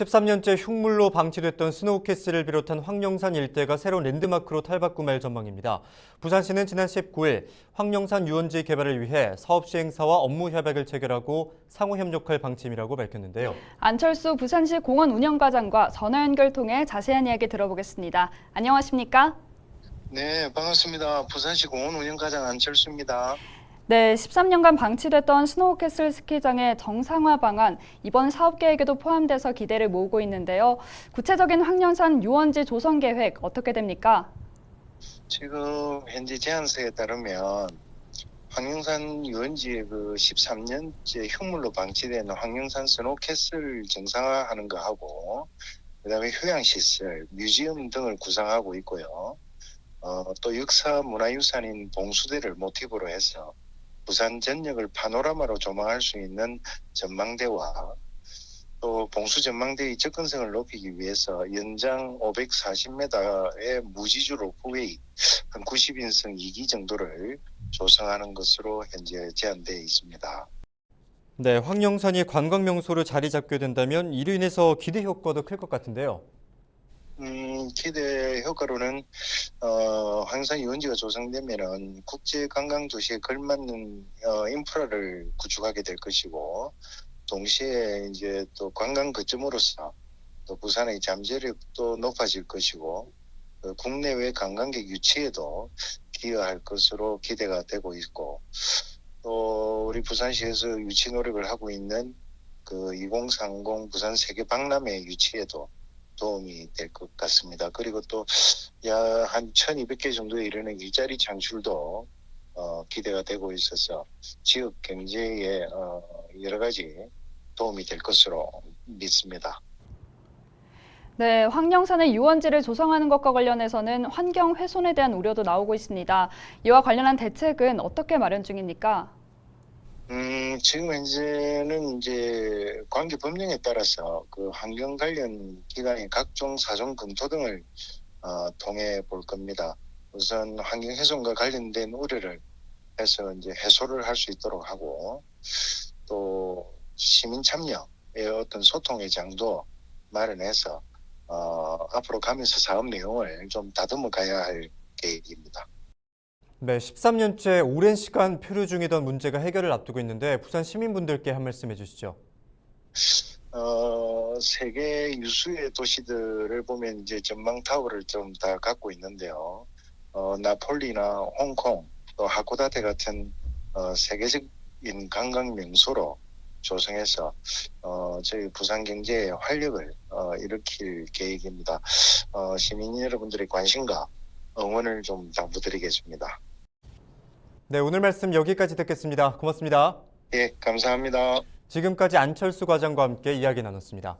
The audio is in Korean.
13년째 흉물로 방치됐던 스노우캐슬을 비롯한 황령산 일대가 새로운 랜드마크로 탈바꿈할 전망입니다. 부산시는 지난 19일 황령산 유원지 개발을 위해 사업 시행사와 업무 협약을 체결하고 상호 협력할 방침이라고 밝혔는데요. 안철수 부산시 공원 운영과장과 전화 연결 통해 자세한 이야기 들어보겠습니다. 안녕하십니까? 네, 반갑습니다. 부산시 공원 운영과장 안철수입니다. 네, 13년간 방치됐던 스노우캐슬 스키장의 정상화 방안 이번 사업 계획에도 포함돼서 기대를 모으고 있는데요. 구체적인 황령산 유원지 조성 계획 어떻게 됩니까? 지금 현재 제안서에 따르면 황령산 유원지의 그 13년째 흉물로 방치된 황령산 스노캐슬 정상화하는 거 하고 그다음에 휴양 시설, 뮤지엄 등을 구상하고 있고요. 어, 또 역사 문화유산인 봉수대를 모티브로 해서 부산 전역을 파노라마로 조망할 수 있는 전망대와 또 봉수 전망대의 접근성을 높이기 위해서 연장 540m의 무지주 로프웨이 한 90인승 2기 정도를 조성하는 것으로 현재 제한되어 있습니다. 네, 황령산이 관광 명소로 자리 잡게 된다면 이로 인해서 기대 효과도 클 것 같은데요. 음, 기대 효과로는 어, 황산 유원지가 조성되면은 국제 관광 도시에 걸맞는 어, 인프라를 구축하게 될 것이고 동시에 이제 또 관광 거점으로서 또 부산의 잠재력도 높아질 것이고 그 국내외 관광객 유치에도 기여할 것으로 기대가 되고 있고 또 우리 부산시에서 유치 노력을 하고 있는 그 2030 부산 세계 박람회 유치에도 도움이 될 것 같습니다. 그리고 또 약한 1,200개 정도에 이르는 일자리 창출도 어, 기대가 되고 있어서 지역 경제에 어, 여러 가지 도움이 될 것으로 믿습니다. 네, 황령산의 유원지를 조성하는 것과 관련해서는 환경 훼손에 대한 우려도 나오고 있습니다. 이와 관련한 대책은 어떻게 마련 중입니까? 음, 지금 현재는 이제 관계 법령에 따라서 그 환경 관련 기관의 각종 사정 검토 등을 어, 통해 볼 겁니다. 우선 환경 훼손과 관련된 우려를 해서 이제 해소를 할 수 있도록 하고 또 시민 참여의 어떤 소통의 장도 마련해서 어, 앞으로 가면서 사업 내용을 좀 다듬어 가야 할 계획입니다. 네, 13년째 오랜 시간 표류 중이던 문제가 해결을 앞두고 있는데 부산 시민분들께 한 말씀 해주시죠. 어, 세계 유수의 도시들을 보면 이제 전망 타워를 좀 다 갖고 있는데요. 어, 나폴리나 홍콩, 또 하코다테 같은 어, 세계적인 관광 명소로 조성해서 어, 저희 부산 경제에 활력을 어, 일으킬 계획입니다. 어, 시민 여러분들의 관심과 응원을 좀 당부드리겠습니다. 네, 오늘 말씀 여기까지 듣겠습니다. 고맙습니다. 예, 감사합니다. 지금까지 안철수 과장과 함께 이야기 나눴습니다.